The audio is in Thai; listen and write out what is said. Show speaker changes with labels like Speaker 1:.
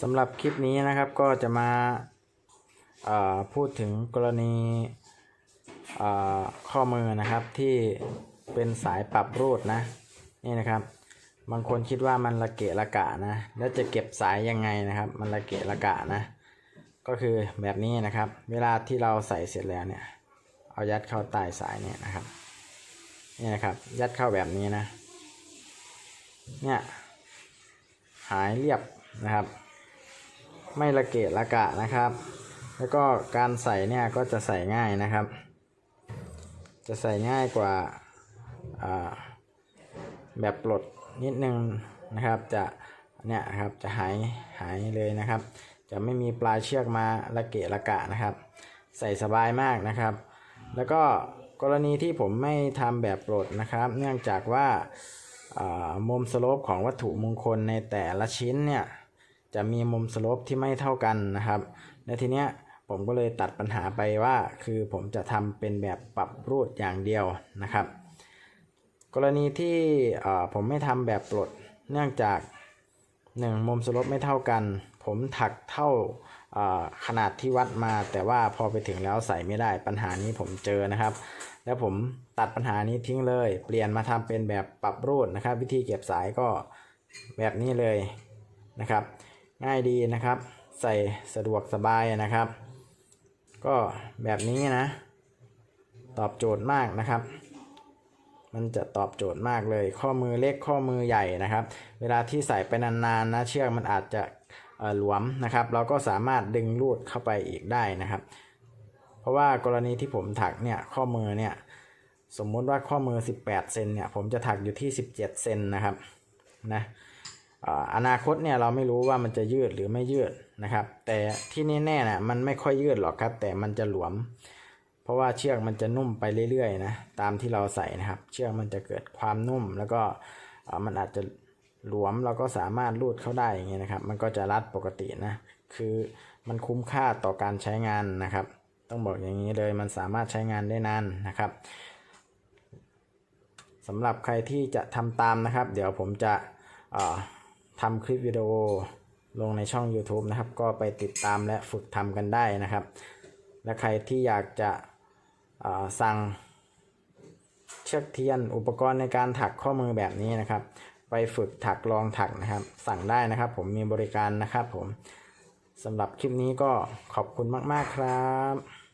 Speaker 1: สำหรับคลิปนี้นะครับก็จะมาพูดถึงกรณีข้อมือนะครับที่เป็นสายปรับรูดนะนี่นะครับ บางคนคิดว่ามันระเกะระกะนะแล้วจะเก็บสายยังไงนะครับ มันระเกะระกะนะ ก็คือแบบนี้นะครับ เวลาที่เราใส่เสร็จแล้วเนี่ยเอายัดเข้าใต้สายเนี่ยนะครับนี่นะครับ ยัดเข้าแบบนี้นะเนี่ยหายเรียบนะครับ ไม่ระเกะระกะนะครับ แล้วก็การใส่เนี่ยก็จะใส่ง่ายนะครับ จะใส่ง่ายกว่าาแบบปลดนิดนึงนะครับจะเนี่ยครับจะหายหายเลยนะครับ จะไม่มีปลายเชือกมาระเกะระกะนะครับ ใส่สบายมากนะครับ แล้วก็กรณีที่ผมไม่ทำแบบปลดนะครับ เนื่องจากว่ามุมสโลปของวัตถุมงคลในแต่ละชิ้นเนี่ย จะมีมุมสโลปที่ไม่เท่ากันนะครับและทีเนี้ยผมก็เลยตัดปัญหาไปว่า คือผมจะทำเป็นแบบปรับรูดอย่างเดียวนะครับ กรณีที่เอ่อผมไม่ทำแบบปลดเนื่องจากหนึ่งมุมสลปไม่เท่ากัน ผมถักเท่าเอ่อขนาดที่วัดมา แต่ว่าพอไปถึงแล้วใส่ไม่ได้ปัญหานี้ผมเจอนะครับ แล้วผมตัดปัญหานี้ทิ้งเลย เปลี่ยนมาทำเป็นแบบปรับรูดนะครับ วิธีเก็บสายก็แบบนี้เลยนะครับ ง่ายดีนะครับ ใส่สะดวกสบายนะครับ ก็แบบนี้นะ ตอบโจทย์มากนะครับ มันจะตอบโจทย์มากเลย ข้อมือเล็กข้อมือใหญ่นะครับ เวลาที่ใส่ไปนานๆนะเชือกมันอาจจะหลวมนะครับ เราก็สามารถดึงรูดเข้าไปอีกได้นะครับ เพราะว่ากรณีที่ผมถักเนี่ยข้อมือเนี่ยสมมุติว่าข้อมือ 18 เซนเนี่ย ผมจะถักอยู่ที่ 17 เซนนะครับ นะ อนาคตเนี่ยเราไม่รู้ว่ามันจะยืดหรือไม่ยืดนะครับ แต่ที่แน่ๆนะมันไม่ค่อยยืดหรอกครับ แต่มันจะหลวม เพราะว่าเชือกมันจะนุ่มไปเรื่อยๆนะตามที่เราใส่นะครับ เชือกมันจะเกิดความนุ่ม แล้วก็มันอาจจะหลวมเราก็สามารถรูดเข้าได้อย่างเงี้ยนะครับ มันก็จะรัดปกตินะคือมันคุ้มค่าต่อการใช้งานนะครับ ต้องบอกอย่างนี้เลยมันสามารถใช้งานได้นานนะครับสำหรับใครที่จะทำตามนะครับ เดี๋ยวผมจะอ่า ทำคลิปวิดีโอลงในช่อง YouTube นะครับ ก็ไปติดตามและฝึกทำกันได้นะครับ และใครที่อยากจะสั่งเชือกเทียนอุปกรณ์ในการถักข้อมือแบบนี้นะครับ ไปฝึกถักลองถักนะครับ สั่งได้นะครับ ผมมีบริการนะครับผมสำหรับคลิปนี้ก็ขอบคุณมาก ๆ ครับ